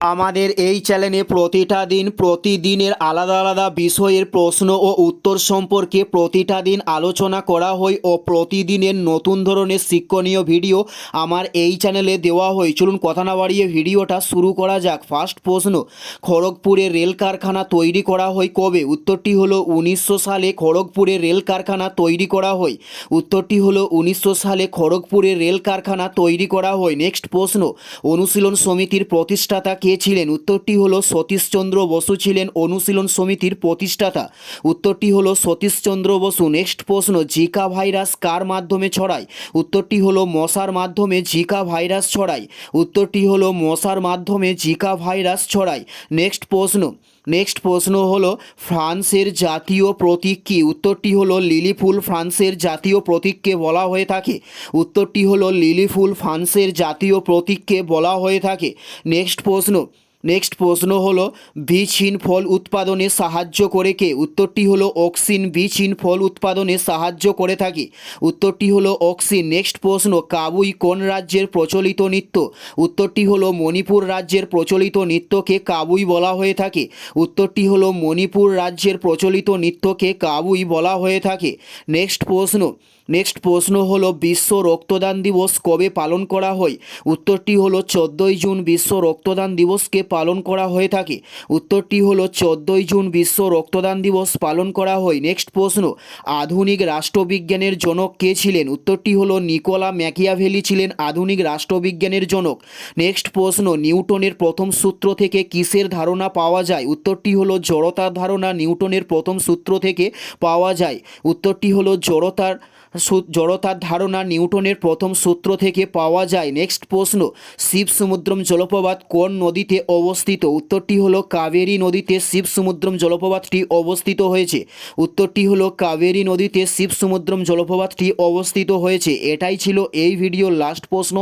আমাদের এই চ্যানেলে প্রতিটা দিন প্রতিদিনের আলাদা আলাদা বিষয়ের প্রশ্ন ও উত্তর সম্পর্কে প্রতিটা দিন আলোচনা করা হয় ও প্রতিদিনের নতুন ধরনের শিক্ষণীয় ভিডিও আমার এই চ্যানেলে দেওয়া হয়। চলুন কথা না বাড়িয়ে ভিডিওটা শুরু করা যাক। ফার্স্ট প্রশ্ন, খড়গপুরে রেল কারখানা তৈরি করা হয় কবে? উত্তরটি হলো উনিশশো সালে খড়গপুরে রেল কারখানা তৈরি করা হয়। উত্তরটি হলো উনিশশো সালে খড়গপুরে রেল কারখানা তৈরি করা হয়। নেক্সট প্রশ্ন, অনুশীলন সমিতির প্রতিষ্ঠাতা কে? ছিলেন উত্তরটি হলো, সতীশচন্দ্র বসু ছিলেন অনুশীলন সমিতির প্রতিষ্ঠাতা। উত্তরটি হল, সতীশচন্দ্র বসু নেক্সট প্রশ্ন, জিকা ভাইরাস কার মাধ্যমে ছড়ায়? উত্তরটি হল, মশার মাধ্যমে জিকা ভাইরাস ছড়ায়। উত্তরটি হল, মশার মাধ্যমে জিকা ভাইরাস ছড়ায়। নেক্সট প্রশ্ন নেক্সট প্রশ্ন হলো, ফ্রান্সের জাতীয় প্রতীক কী? উত্তরটি হলো লিলি ফুল ফ্রান্সের জাতীয় প্রতীককে বলা হয়ে থাকে। উত্তরটি হলো লিলি ফুল ফ্রান্সের জাতীয় প্রতীককে বলা হয়ে থাকে। নেক্সট প্রশ্ন নেক্সট প্রশ্ন হলো বীজহীন ফল উৎপাদনে সাহায্য করে কে? উত্তরটি হলো অক্সিন। বীজহীন ফল উৎপাদনে সাহায্য করে থাকে। উত্তরটি হলো অক্সিন। নেক্সট প্রশ্ন, কাবুই কোন রাজ্যের প্রচলিত নৃত্য? উত্তরটি হলো মণিপুর রাজ্যের প্রচলিত নৃত্যকে কাবুই বলা হয়ে থাকে। উত্তরটি হলো মণিপুর রাজ্যের প্রচলিত নৃত্যকে কাবুই বলা হয়ে থাকে। নেক্সট প্রশ্ন নেক্সট প্রশ্ন হলো, বিশ্ব রক্তদান দিবস কবে পালন করা হয়? উত্তরটি হলো, চোদ্দোই জুন বিশ্ব রক্তদান দিবসকে পালন করা হয়ে থাকে। উত্তরটি হলো, চোদ্দোই জুন বিশ্ব রক্তদান দিবস পালন করা হয়। নেক্সট প্রশ্ন, আধুনিক রাষ্ট্রবিজ্ঞানের জনক কে ছিলেন? উত্তরটি হলো, নিকোলা ম্যাকিয়াভেলি ছিলেন আধুনিক রাষ্ট্রবিজ্ঞানের জনক। নেক্সট প্রশ্ন, নিউটনের প্রথম সূত্র থেকে কিসের ধারণা পাওয়া যায়? উত্তরটি হলো, জড়তার ধারণা নিউটনের প্রথম সূত্র থেকে পাওয়া যায়। উত্তরটি হলো, জড়তার জড়তার ধারণা নিউটনের প্রথম সূত্র থেকে পাওয়া যায়। নেক্সট প্রশ্ন শিব সমুদ্রম জলপ্রপাত কোন নদীতে অবস্থিত? উত্তরটি হলো কাবেরী নদীতে শিব সমুদ্রম জলপ্রপাতটি অবস্থিত হয়েছে। উত্তরটি হলো কাবেরী নদীতে শিব সমুদ্রম জলপ্রপাতটি অবস্থিত হয়েছে। এটাই ছিল এই ভিডিওর লাস্ট প্রশ্ন।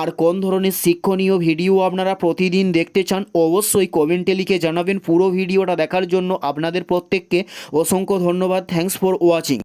আর কোন ধরনের শিক্ষণীয় ভিডিও আপনারা প্রতিদিন দেখতে চান, অবশ্যই কমেন্টে লিখে জানাবেন। পুরো ভিডিওটা দেখার জন্য আপনাদের প্রত্যেককে অসংখ্য ধন্যবাদ। Thanks for watching